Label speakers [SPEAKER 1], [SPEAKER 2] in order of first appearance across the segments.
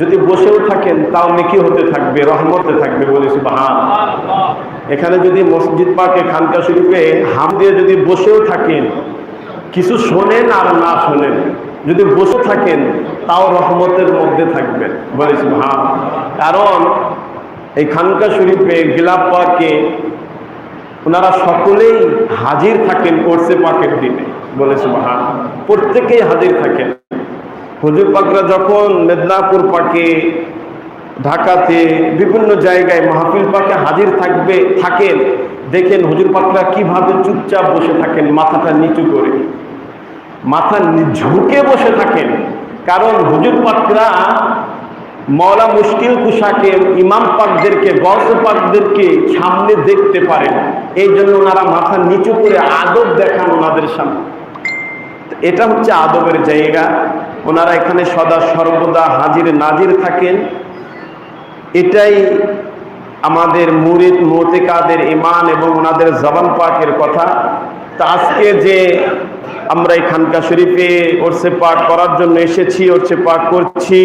[SPEAKER 1] যদি বসেও থাকেন, তাও নেকি হতে থাকবে, রহমতে থাকবে বলেছি বাহান এখানে যদি মসজিদ পাকে, খানকা শরীফে হাম দিয়ে যদি বসেও থাকেন, কিছু শোনেন আর না শোনেন, যদি বসে থাকেন, তাও রহমতের মধ্যে থাকবেন বলেছি ভাব কারণ এই খানকা শরীফে গিলাপ পাকে ওনারা সকলেই হাজির থাকেন কোর্সে পাকের দিনে বলেছে ভাব প্রত্যেকেই হাজির থাকেন। হুজুর পাকরা যখন মেদিনীপুর পাকে, ঢাকাতে বিভিন্ন জায়গায় মাহফিল পাকে হাজির থাকবে, থাকেন, দেখেন হুজুর পাকরা কীভাবে চুপচাপ বসে থাকেন, মাথাটা নিচু করে। মাথা ঝুঁকে বসে থাকেন। কারণ হুজুর পাকরা মৌলা মুশকিল কুশাকে, ইমাম পাকদেরকে গস পাকদেরকে সামনে দেখতে পারেন। এই জন্য ওনারা মাথা নিচু করে আদব দেখান ওনাদের সামনে। এটা হচ্ছে আদবের জায়গা। ওনারা এখানে সদা সর্বদা হাজির নাজির থাকেন। এটাই আমাদের মুরিদ মোতেকাদের ইমান এবং ওনাদের জবান পাকের কথা। তা আজকে যে আমরা এই খানকা শরীফে ওরসে পাক করার জন্য এসেছি, ওরসে পাক করছি,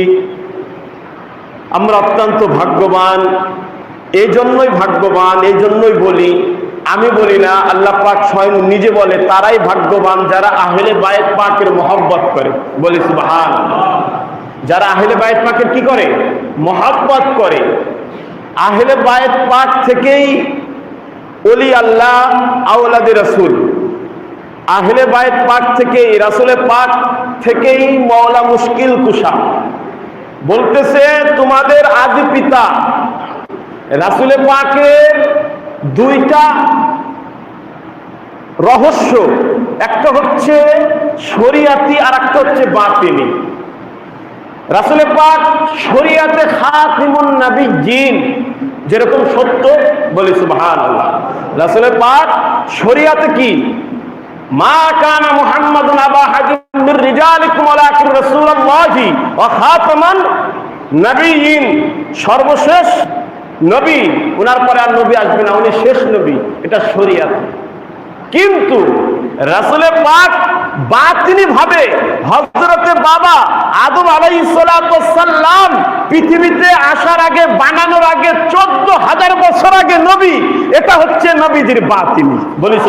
[SPEAKER 1] আমরা অত্যন্ত ভাগ্যবান। এই জন্যই ভাগ্যবান এই জন্যই বলি আমি বলি না, আল্লাহ পাক স্বয়ং নিজে বলে, তারাই ভাগ্যবান যারা আহলে বায়েত পাকের মহব্বত করে। বলি সুবহান যারা আহলে বায়েত পাকের কি করে? মহাব্বত করে। আহলে বায়েত পাক থেকেই অলি আল্লাহ আউলাদি রসুল। আহলে বায়েত পাক থেকে রাসুলের পাক থেকেই মওলা মুশকিল কুশা। বলতেছে, তোমাদের আদি পিতা রাসুলে পাকের দুইটা রহস্য। একটা হচ্ছে শরিয়াতি আর একটা হচ্ছে বাতিনি। রাসুলে পাক শরিয়াতে খাতিমুন নবী জিন যেরকম সত্য বলি সুবহান আল্লাহ রাসুলে পাক শরিয়াতে কি? মা কানা মুহাম্মাদুন আবা হাজিম রিজালিকুম ওয়ালাকিন রাসূলুল্লাহি ওয়া খাতামান নবিয়িন সর্বশেষ নবী ওনার পরে আর নবী আসবে না, উনি শেষ নবী, এটা শরিয়াত। কিন্তু রাসুলে পাক বাতিনি ভাবে হজরতে বাবা আদম আলাইসাল্লাম পৃথিবীতে আসার আগে, বানানোর আগে, চোদ্দ হাজার বছর আগে নবী, এটা হচ্ছে নবীজির বাতিনি। বলিস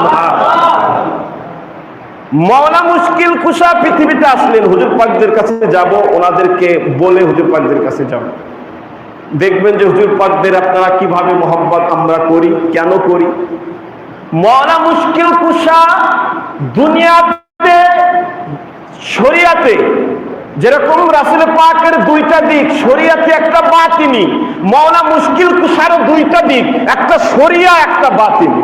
[SPEAKER 1] মৌলা মুশকিল কুশা পৃথিবীতে আসলেন, হুজুর পাকদের কাছে যাব, ওনাদেরকে বলে হুজুর পাকদের কাছে যাব। দেখবেন যে হুজুর পাকদের আপনারা কীভাবে মোহাম্মত আমরা করি, কেন করি? মৌলা মুশকিল কুশা দুনিয়াতে, শরিয়াতে, যেরকম রাসুল পাকের দুইটা দিক, শরিয়াতে একটা বাতিনি মৌলা মুশকিল কুশারও দুইটা দিক, একটা শরিয়া, একটা বাতিনি।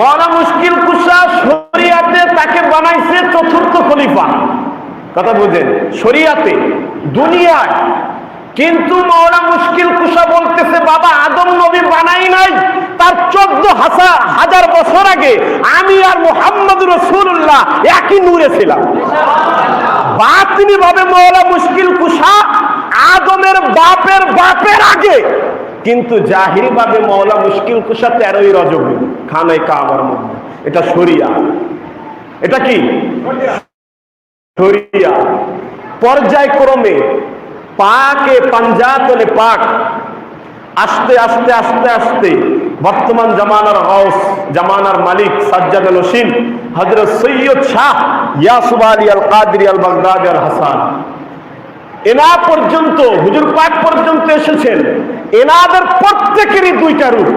[SPEAKER 1] মৌলা মুশকিল কুশা শরিয়াতে তাকে বানাইছে চতুর্থ খলিফা। কথা বুঝেন, শরিয়াতে, দুনিয়ায়। কিন্তু মৌলা মুশকিল কুশা বলতেছে, বাবা, আদম নবী বানাই নাই। তার চোদ্দ হাজার হাজার বছর আগে আমি আর মোহাম্মদ রসুল্লাহ একই নূরে ছিলাম। বাতিনি ভাবে, মৌলা মুশকিল কুশা আদমের বাপের বাপের আগে। কিন্তু জাহিরি ভাবে মৌলা মুশকিল কুশা তেরোই রজব খানায় কাবার মধ্যে। এটা শরিয়া। এটা কি? শরিয়া। পর্যায়ক্রমে পাকে পাঞ্জাতলে পাক। আস্তে আস্তে আস্তে আস্তে বর্তমান জামানার হাউস, জামানার মালিক সাজ্জাদ আল হোসেন হজরত সৈয়দ শাহ ইয়াসুব আলী আল কাদির আল বাগদাদ আল হাসান। এনা পর্যন্ত, হুজুর পাক পর্যন্ত এসেছেন। এনাদের প্রত্যেকেরই দুইটা রূপ।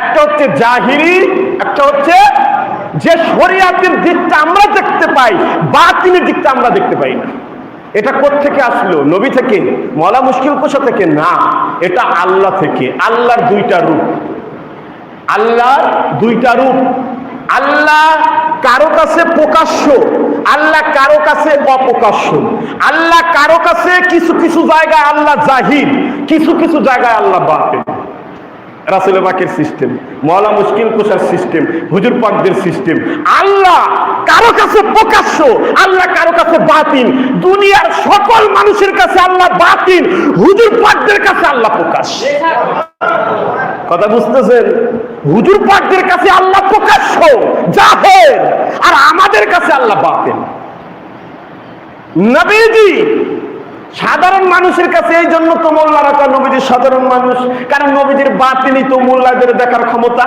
[SPEAKER 1] একটা হচ্ছে জাহিরি একটা হচ্ছে যে শরিয়াতের দিকটা আমরা দেখতে পাই বাতিনের দিকটা আমরা দেখতে পাই না। এটা থেকে আসলো? নবী থেকে? মলা মুশকিল কোষা থেকে? না, এটা আল্লাহ থেকে। আল্লাহর দুইটা রূপ। আল্লাহর দুইটা রূপ। আল্লাহ কারও কাছে প্রকাশ্য, আল্লাহ কারও কাছে অপ্রকাশ্য। আল্লাহ কারও কাছে কিছু কিছু জায়গায় আল্লাহ জাহির কিছু কিছু জায়গায় আল্লাহ বাপে রাসুল পাকের সিস্টেম মৌলা মুশকিল কোষার সিস্টেম, হুজুর পাকদের সিস্টেম। আল্লাহ কারও কাছে প্রকাশ্য, আল্লাহ কারও কাছে বাতিন দুনিয়ার সকল মানুষের কাছে আল্লাহ বাতিন হুজুর পাকদের কাছে আল্লাহ প্রকাশ কথা বুঝতেছেন? হুজুর পাকদের কাছে আল্লাহ প্রকাশ্য জাহের আর আমাদের কাছে আল্লাহ বাতিন নবীজি সাধারণ মানুষের কাছে এই জন্য তো মোল্লারা কয়, নবীজির সাধারণ মানুষ। কারণ নবীজির বাতিনি তো মোল্লাদের দেখার ক্ষমতা।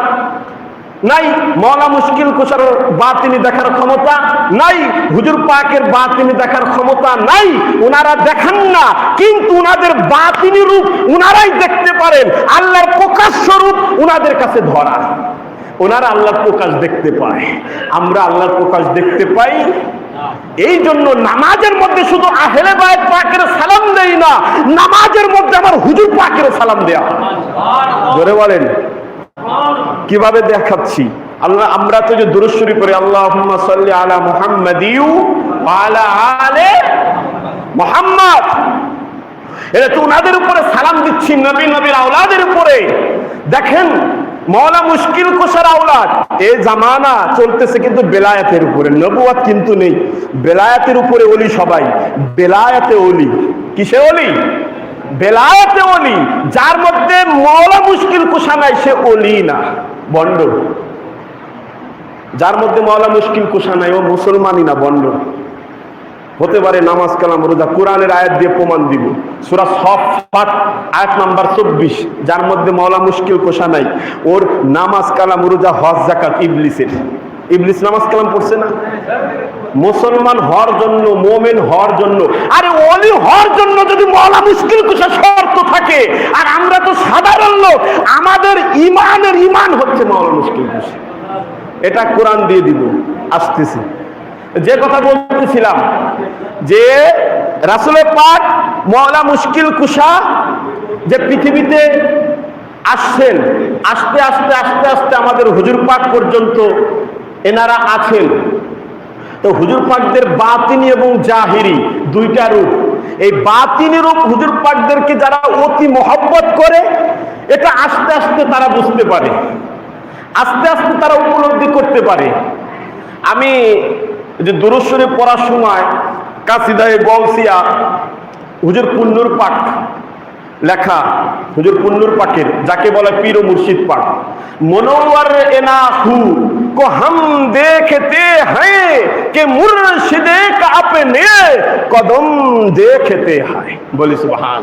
[SPEAKER 1] নাই মৌলা মুশকিল কুসার বাতিনি দেখার ক্ষমতা। নাই, হুজুর পাকের বাতিনি দেখার ক্ষমতা নাই। ওনারা দেখান না, কিন্তু উনাদের বাতিনি রূপ উনারাই দেখতে পারেন। আল্লাহর প্রকাশ্য রূপ উনাদের কাছে ধরা। ওনারা আল্লাহর প্রকাশ দেখতে পায়। আমরা আল্লাহর প্রকাশ দেখতে পাই এই জন্য নামাজের মধ্যে শুধু আহেলে বায়ের পাকের সালাম দেই না, নামাজের মধ্যে আমার হুজুর পাকের সালাম দেয়া জোরে বলেন। কীভাবে দেখাচ্ছি? আল্লাহ, আমরা তো যে দুরুশ্বরী করে আল্লাহ সাল্লি আলা আলা মোহাম্মদ। এটা তো ওনাদের উপরে সালাম দিচ্ছি, নবী নবীর আওলাদের উপরে। দেখেন মৌলা মুশকিল কোষার আওলাদ। এই জামানা চলতেছে কিন্তু বেলায়াতের উপরে, নবুয়াত কিন্তু নেই। বেলায়াতের উপরে অলি সবাই, বেলায়াতে অলি। কিসে অলি? বেলায়াতে অলি, যার মধ্যে মৌলা মুশকিল কোষা নাই, সে অলি না, বন্ড। যার মধ্যে মৌলা মুশকিল কোষা নাই, ও মুসলমানই না, বন্ড। হতে পারে নামাজ কালাম, রোজা, কোরআনের আয়াত দিয়ে প্রমাণ দিব। সুরা সফাত নাম্বার চব্বিশ, যার মধ্যে মৌলা মুশকিল কোষা নাই। ওর নামাজ কালাম, রোজা, হজ জাকাত ইবলিসের ইবলিস নামাজ কালাম পড়ছে না? মুসলমান হওয়ার জন্য, মোমেন হওয়ার জন্য, আরে অলি হওয়ার জন্য যদি মৌলা মুশকিল কোষা শর্ত থাকে, আর আমরা তো সাধারণ লোক, আমাদের ইমানের ইমান হচ্ছে মৌলা মুশকিল কোষা। এটা কোরআন দিয়ে দিব, আসতেছে। যে কথা বলতেছিলাম, যে রাসুলের পাক মৌলা মুশকিল কুষা যে পৃথিবীতে আসছেন, আস্তে আস্তে আস্তে আস্তে আমাদের হুজুর পাক পর্যন্ত এনারা আছেন। তো হুজুর পাকদের বাতিনি এবং জাহিরি দুইটা রূপ। এই বাতিনি রূপ হুজুর পাকদেরকে যারা অতি মহব্বত করে, এটা আস্তে আস্তে তারা বুঝতে পারে। আস্তে আস্তে তারা উপলব্ধি করতে পারে। আমি যে দুরস্বরে পড়ার সময় কাসিদায় গলসিয়া হুজুর পুন্নুর পাক লেখা হুজুর পুন্নুর পাকের যাকে বলে পীর ও মুর্শিদ পাক মনোয়ার এনা হু को हम देखते हैं कि मुर्शिदे का अपने कदम देखते हैं বলি সুবহান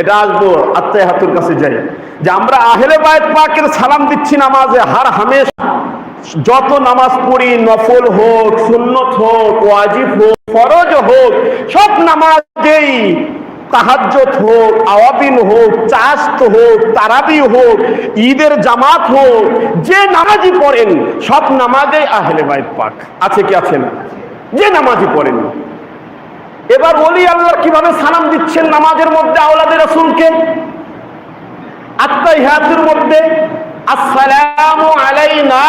[SPEAKER 1] এটা আসবো আত্মায় হাতুর কাছে যাই যে আমরা আহলে বায়ত পাকের সালাম দিচ্ছি নামাজে হার হামেশ যত নামাজ পড়ি, নফল হোক, সুন্নত হোক, ওয়াজিব হোক, ফরজ হোক, সব নামাজেই তাহাজ্জত হোক আওয়াবিন হোক, চাস্ত হোক, তারাবি হোক, ঈদের জামাত হোক, যে নামাজই পড়েন, সব নামাজেই আহলে বাইত পাক। আছে কি আছে না? যে নামাজই পড়েন। এবার বলি আল্লাহ কীভাবে সালাম দিচ্ছেন নামাজের মধ্যে আওলাদের রসুলকে? আত্মাই হাতের মধ্যে? আসসালামু আলাইনা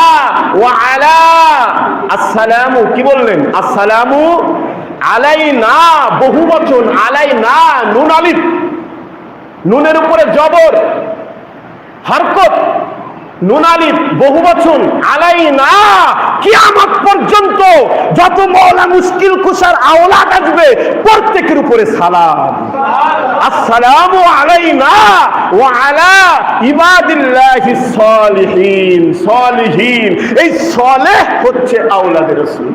[SPEAKER 1] ওয়া আলা আসসালামু, কি বললেন? আসসালামু আলাইনা আলাইনা, নুন আলিফ। নুনের উপরে জবর, হরকত নুনালিফ বহু বচন আলাইনা। কিয়ামত পর্যন্ত যত মৌলা মুশকিল কুসার আওলাদ আসবে, প্রত্যেকের উপরে সালাম। আসসালামু আলাইনা ওয়া আলা ইবাদিল্লাহি সলিহিন। সলিহিন, এই সলেহ হচ্ছে আওলাদের রাসূল।